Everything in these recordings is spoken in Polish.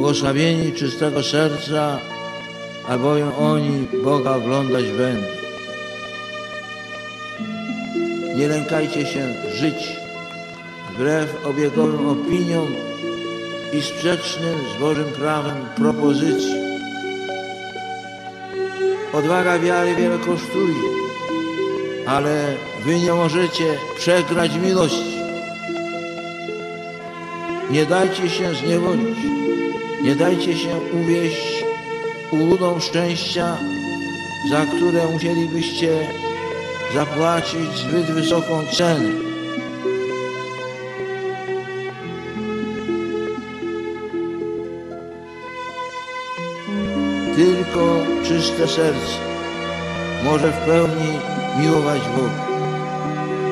Błogosławieni czystego serca, albowiem oni Boga oglądać będą. Nie lękajcie się żyć wbrew obiegowym opiniom i sprzecznym z Bożym prawem propozycji. Odwaga wiary wiele kosztuje, ale wy nie możecie przegrać miłości. Nie dajcie się zniewolić, nie dajcie się uwieść uludom szczęścia, za które musielibyście zapłacić zbyt wysoką cenę. Tylko czyste serce może w pełni miłować Boga.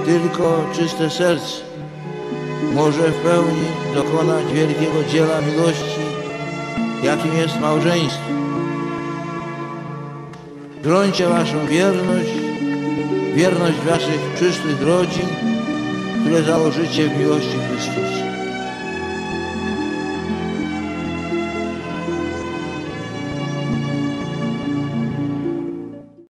Tylko czyste serce może w pełni dokonać wielkiego dzieła miłości, jakim jest małżeństwo. Grońcie waszą wierność, wierność waszych przyszłych rodzin, które założycie w miłości Chrystusa.